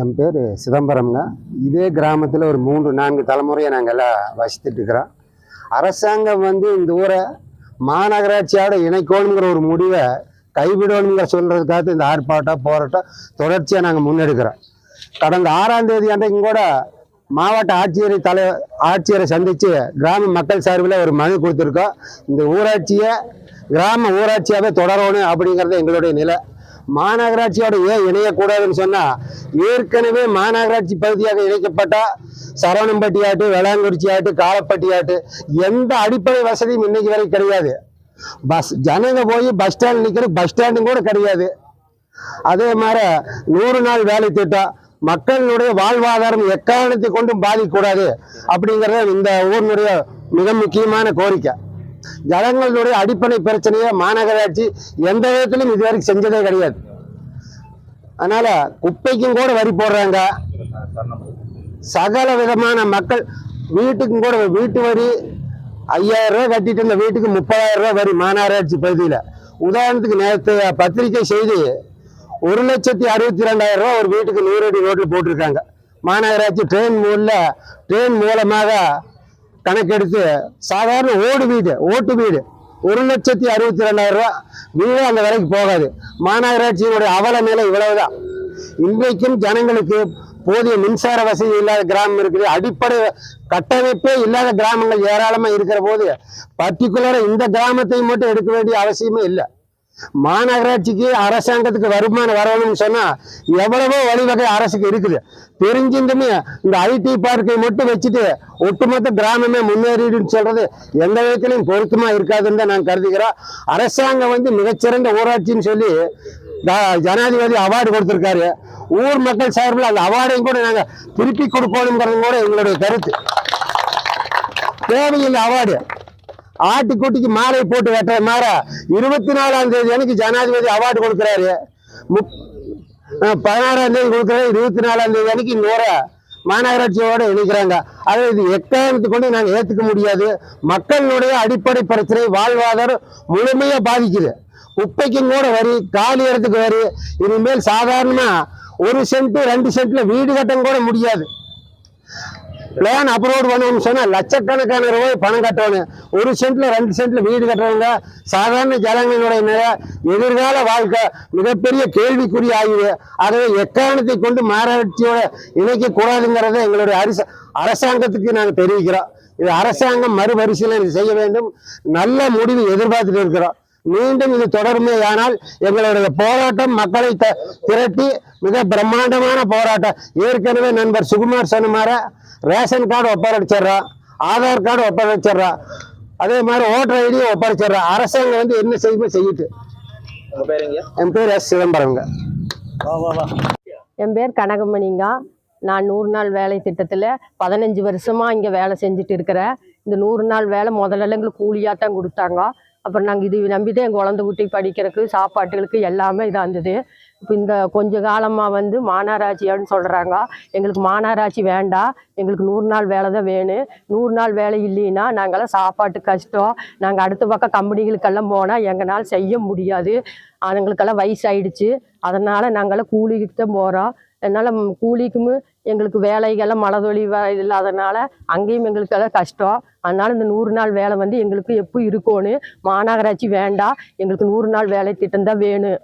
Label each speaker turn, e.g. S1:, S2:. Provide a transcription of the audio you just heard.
S1: என் பேர் சிதம்பரம்ங்க. இதே கிராமத்தில் ஒரு மூன்று நான்கு தலைமுறையை நாங்கள் எல்லாம் வசித்துட்ருக்குறோம் அரசாங்கம் வந்து இந்த ஊரை மாநகராட்சியோட இணைக்கணுங்கிற ஒரு முடிவை கைவிடணுங்கிற சொல்கிறதுக்காக இந்த ஆர்ப்பாட்டம் போராட்டம் தொடர்ச்சியாக நாங்கள் முன்னெடுக்கிறோம். கடந்த ஆறாம் தேதி அன்றைக்கும் கூட மாவட்ட ஆட்சியரை தலை ஆட்சியரை சந்தித்து கிராம மக்கள் சார்பில் ஒரு மனு கொடுத்துருக்கோம். இந்த ஊராட்சியை கிராம ஊராட்சியாகவே தொடரணும் அப்படிங்கிறது எங்களுடைய நிலை. மாநகராட்சியோட ஏன் இணையக்கூடாதுன்னு சொன்னால் ஏற்கனவே மாநகராட்சி பகுதியாக இணைக்கப்பட்ட சரவணம்பட்டி ஆட்டு வேளாங்குறிச்சி ஆட்டு காலப்பட்டி ஆட்டு எந்த அடிப்படை வசதியும் இன்னைக்கு வரை கிடையாது. பஸ் ஜனங்க போய் பஸ் ஸ்டாண்ட் நிற்கிறது பஸ் ஸ்டாண்டும் கூட கிடையாது. அதே மாதிரி நூறு நாள் வேலை திட்டம் மக்களுடைய வாழ்வாதாரம் எக்காரணத்தை கொண்டும் பாதிக்கக்கூடாது அப்படிங்கிறது இந்த ஊரினுடைய மிக முக்கியமான கோரிக்கை. ஜனங்களுடைய அடிப்படை பிரச்சனையை மாநகராட்சி எந்த விதத்திலும் இதுவரைக்கும் செஞ்சதே கிடையாது. அதனால குப்பைக்கும் கூட வரி போடுறாங்க. சகல விதமான மக்கள் வீட்டுக்கும் கூட வீட்டு வரி ஐயாயிரம் ரூபாய் கட்டிட்டு இருந்த வீட்டுக்கு முப்பதாயிரம் ரூபாய் வரி மாநகராட்சி பகுதியில். உதாரணத்துக்கு நேற்று பத்திரிகை செய்தி ஒரு லட்சத்தி அறுபத்தி ரெண்டாயிரம் ரூபா ஒரு வீட்டுக்கு நூறு அடி ரோட்டில் போட்டிருக்காங்க. மாநகராட்சி ட்ரெயின் மூலில் ட்ரெயின் மூலமாக கணக்கெடுத்து சாதாரண ஓடு வீடு ஓட்டு வீடு ஒரு லட்சத்தி அறுபத்தி ரெண்டாயிரம் ரூபா வீடு அந்த விலைக்கு போகாது. மாநகராட்சியினுடைய அவல நிலை இவ்வளவுதான். இன்றைக்கும் ஜனங்களுக்கு போதிய மின்சார வசதி இல்லாத கிராமம் இருக்குது. அடிப்படை கட்டமைப்பே இல்லாத கிராமங்கள் ஏராளமாக இருக்கிற போது பர்டிகுலராக இந்த கிராமத்தை மட்டும் எடுக்க வேண்டிய அவசியமே இல்லை. மாநகராட்சிக்கு அரசாங்கத்துக்கு வருமானம் வரணும்னு சொன்னா எவ்வளவோ வழிவகை அரசுக்கு இருக்குது. தெரிஞ்சிருந்துமே இந்த ஐடி பார்க்கை மட்டும் வச்சுட்டு ஒட்டுமொத்த கிராமமே முன்னேறிடுன்னு சொல்றது எந்த விதத்திலையும் பொருத்தமா இருக்காதுன்னு தான் நான் கருதுகிறோம் அரசாங்கம் வந்து மிகச்சிறந்த ஊராட்சின்னு சொல்லி ஜனாதிபதி அவார்டு கொடுத்துருக்காரு. ஊர் மக்கள் சார்பில் அந்த அவார்டையும் கூட நாங்கள் திருப்பி கொடுக்கணுங்கிறது கூட எங்களுடைய கருத்து. தேவையில்லை அவார்டு ஆட்டுக்குட்டிக்கு மாலை போட்டு வெட்டுற மாதிரி இருபத்தி நாலாம் தேதி எனக்கு ஜனாதிபதி அவார்டு கொடுக்குறாரு. முப் பதினாறாம் தேதி கொடுக்குறாரு. இருபத்தி நாலாம் தேதி அன்னைக்கு இன்னொரு மாநகராட்சியோட இணைக்கிறாங்க. அதை இது எக்காரணத்தை கொண்டு நாங்கள் ஏற்றுக்க முடியாது. மக்களுடைய அடிப்படை பிரச்சனை வாழ்வாதாரம் முழுமையாக பாதிக்குது. குப்பைக்கும் கூட வரி காலி இடத்துக்கு வரி. இனிமேல் சாதாரணமாக ஒரு சென்ட் ரெண்டு சென்ட்டில் வீடு கட்டம் கூட முடியாது. பிளான் அப்ரூவ் பண்ணணும்னு சொன்னால் லட்சக்கணக்கான ரூபாய் பணம் கட்டணும். ஒரு சென்ட்ல ரெண்டு சென்ட்ல வீடு கட்டுறவங்க சாதாரண ஜனங்களுடைய நிலை எதிர்கால வாழ்க்கை மிகப்பெரிய கேள்விக்குறி ஆகுது ஆகவே எக்காரணத்தை கொண்டு மாநகராட்சியோட இணைக்க கூடாதுங்கிறத எங்களுடைய அரச அரசாங்கத்துக்கு நாங்கள் தெரிவிக்கிறோம். இது அரசாங்கம் மறுபரிசீலனை செய்ய வேண்டும். நல்ல முடிவு எதிர்பார்த்துட்டு இருக்கிறோம். மீண்டும் இது தொடருமே. ஆனால் எங்களுடைய போராட்டம் மக்களை த- திரட்டி மிக பிரம்மாண்டமான போராட்டம். ஏற்கனவே நண்பர் சுகுமார் சொன்னமார ரேஷன் கார்டு ஒப்படைச்சிடுறோம் ஆதார் கார்டு ஒப்படைச்சிடுறோம் அதே மாதிரி ஓட்டர் ஐடியும் ஒப்படைச்சிடுறோம் அரசாங்கம் வந்து என்ன செய்யுமோ செய்யிட்டு என் பேர் எஸ் சிதம்பரங்க
S2: என் பேர் கனகமணிங்க. நான் நூறு நாள் வேலை திட்டத்தில் பதினஞ்சு வருஷமாக இங்கே வேலை செஞ்சுட்டு இருக்கிறேன். இந்த நூறு நாள் வேலை முதல்ல எங்களுக்கு கூலியாக தான் கொடுத்தாங்க. அப்புறம் நாங்கள் இது நம்பி தான் எங்கள் குழந்தை குட்டி படிக்கிறதுக்கு சாப்பாட்டுகளுக்கு எல்லாமே இதாக இருந்தது. இப்போ இந்த கொஞ்ச காலமாக வந்து மாநகராட்சியான்னு சொல்கிறாங்க எங்களுக்கு மாநகராட்சி வேண்டாம் எங்களுக்கு நூறு நாள் வேலை தான் வேணும். நூறு நாள் வேலை இல்லைன்னா நாங்களாம் சாப்பாட்டு கஷ்டம். நாங்கள் அடுத்த பக்கம் கம்பெனிகளுக்கெல்லாம் போனால் எங்களால் செய்ய முடியாது. அதுங்களுக்கெல்லாம் வயசாயிடுச்சு. அதனால் நாங்களாம் கூலிக்கு தான் போகிறோம் அதனால் கூலிக்கும் எங்களுக்கு வேலைகள்லாம் மழை தொழில் இல்லாதனால அங்கேயும் எங்களுக்கு எல்லாம் கஷ்டம். அதனால் இந்த நூறு நாள் வேலை வந்து எங்களுக்கு எப்போ இருக்கணும் மாநகராட்சி வேண்டாம் எங்களுக்கு நூறு நாள் வேலை திட்டம் தான் வேணும்.